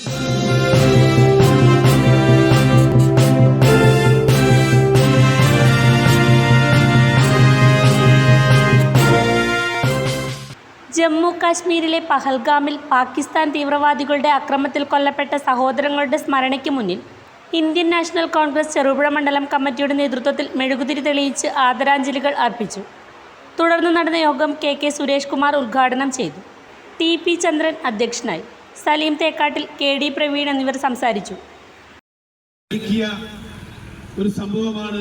ജമ്മു കാശ്മീരിലെ പഹൽഗാമിൽ പാകിസ്ഥാൻ തീവ്രവാദികളുടെ അക്രമത്തിൽ കൊല്ലപ്പെട്ട സഹോദരങ്ങളുടെ സ്മരണയ്ക്ക് മുന്നിൽ ഇന്ത്യൻ നാഷണൽ കോൺഗ്രസ് ചെറുപുഴ മണ്ഡലം കമ്മിറ്റിയുടെ നേതൃത്വത്തിൽ മെഴുകുതിരി തെളിയിച്ച് ആദരാഞ്ജലികൾ അർപ്പിച്ചു. തുടർന്ന് നടന്ന യോഗം കെ കെ സുരേഷ് കുമാർ ഉദ്ഘാടനം ചെയ്തു. ടി പി ചന്ദ്രൻ അധ്യക്ഷനായി. സലീം തേക്കാട്ടിൽ കെ ഡി പ്രവീൺ എന്നിവർ സംസാരിച്ചു. ഒരു സംഭവമാണ്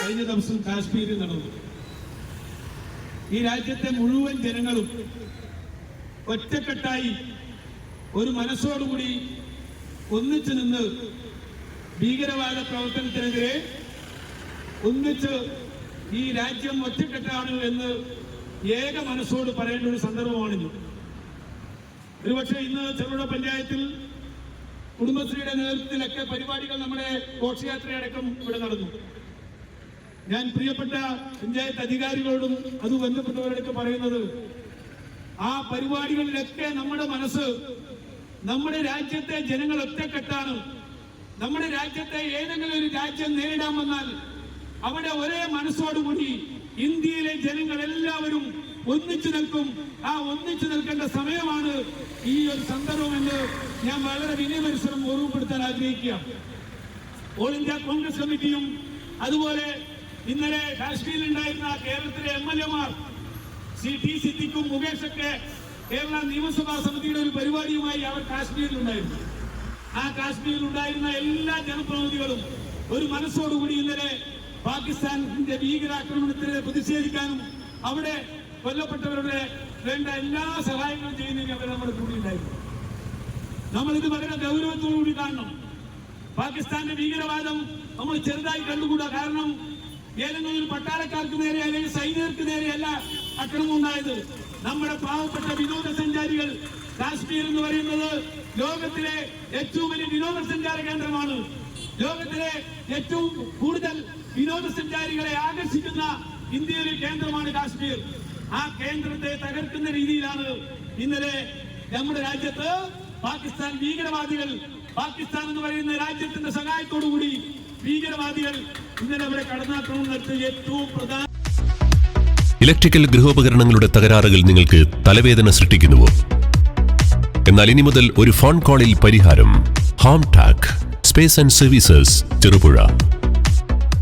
കഴിഞ്ഞ ദിവസം കാശ്മീരിൽ നടന്നത്. ഈ രാജ്യത്തെ മുഴുവൻ ജനങ്ങളും ഒറ്റക്കെട്ടായി ഒരു മനസ്സോടുകൂടി ഒന്നിച്ചു നിന്ന് ഭീകരവാദ പ്രവർത്തനത്തിനെതിരെ ഒന്നിച്ച് ഈ രാജ്യം ഒറ്റക്കെട്ടാണ് എന്ന് ഏക മനസ്സോട് പറയേണ്ട ഒരു സന്ദർഭമാണിന്ന് ഒരുപക്ഷെ ഇന്ന് ചെറുപുഴ പഞ്ചായത്തിൽ കുടുംബശ്രീയുടെ നേതൃത്വത്തിലൊക്കെ പരിപാടികൾ നമ്മുടെ ഘോഷയാത്രയടക്കം ഇവിടെ നടന്നു. ഞാൻ പ്രിയപ്പെട്ട പഞ്ചായത്ത് അധികാരികളോടും അത് ബന്ധപ്പെട്ടവരോടൊക്കെ പറയുന്നത് ആ പരിപാടികളിലൊക്കെ നമ്മുടെ മനസ്സ് നമ്മുടെ രാജ്യത്തെ ജനങ്ങൾ ഒറ്റക്കെട്ടാണ്. നമ്മുടെ രാജ്യത്തെ ഏതെങ്കിലും ഒരു രാജ്യം നേരിടാൻ വന്നാൽ അവിടെ ഒരേ മനസ്സോടുകൂടി ഇന്ത്യയിലെ ജനങ്ങൾ എല്ലാവരും ഒന്നിച്ചു നിൽക്കും. ആ ഒന്നിച്ചു നിൽക്കേണ്ട സമയമാണ് ഈ ഒരു സന്ദർഭം എന്ന് ഞാൻ വളരെ വിനയമത്സരം ഓർമ്മപ്പെടുത്താൻ ആഗ്രഹിക്കുക ഓൾ ഇന്ത്യ കോൺഗ്രസ് കമ്മിറ്റിയും അതുപോലെ ഇന്നലെ കാശ്മീരിൽ ഉണ്ടായിരുന്ന കേരളത്തിലെ എം എൽ എമാർ സി ടി സിദ്ദിഖും മുകേഷൊക്കെ കേരള നിയമസഭാ സമിതിയുടെ ഒരു പരിപാടിയുമായി അവർ കാശ്മീരിൽ ഉണ്ടായിരുന്നു ആ കാശ്മീരിൽ ഉണ്ടായിരുന്ന എല്ലാ ജനപ്രതിനിധികളും ഒരു മനസ്സോടുകൂടി ഇന്നലെ പാകിസ്ഥാനിന്റെ ഭീകരാക്രമണത്തിനെതിരെ പ്രതിഷേധിക്കാനും അവിടെ കൊല്ലപ്പെട്ടവരുടെ വേണ്ട എല്ലാ സഹായങ്ങളും ചെയ്യുന്നതിന് അവർ നമ്മുടെ കൂടി ഉണ്ടായിരുന്നു. നമ്മൾ ഇത് വളരെ ഗൗരവത്തോടുകൂടി കാണണം. പാകിസ്ഥാന്റെ ഭീകരവാദം നമ്മൾ ചെറുതായി കണ്ടുകൂടാ. കാരണം ഏതെങ്കിലും ഒരു പട്ടാളക്കാർക്ക് നേരെ അല്ലെങ്കിൽ സൈനികർക്ക് നേരെയല്ല അക്രമം ഉണ്ടായത്. നമ്മുടെ പാവപ്പെട്ട വിനോദസഞ്ചാരികൾ കാശ്മീർ എന്ന് പറയുന്നത് ലോകത്തിലെ ഏറ്റവും വലിയ വിനോദസഞ്ചാര കേന്ദ്രമാണ്. ലോകത്തിലെ ഏറ്റവും കൂടുതൽ വിനോദസഞ്ചാരികളെ ആകർഷിക്കുന്ന ഇന്ത്യയിലെ കേന്ദ്രമാണ് കാശ്മീർ. ആ കേന്ദ്രത്തെ തകർക്കുന്ന രീതിയിലാണ് ഇന്നലെ നമ്മുടെ രാജ്യത്ത് പാകിസ്ഥാൻ ഭീകരവാദികൾ പാകിസ്ഥാൻ എന്ന് പറയുന്ന രാജ്യത്തിന്റെ സഹായത്തോടു കൂടി ഭീകരവാദികൾ ഇന്നലെ അവിടെ കടന്നാക്രമണം നടത്തിയ ഏറ്റവും പ്രധാന ഇലക്ട്രിക്കൽ ഗൃഹോപകരണങ്ങളുടെ തകരാറുകൾ നിങ്ങൾക്ക് തലവേദന സൃഷ്ടിക്കുന്നുവോ? എന്നാൽ ഇനി മുതൽ ഒരു ഫോൺ കോളിൽ പരിഹാരം. Home tech space and services Cherupuzha.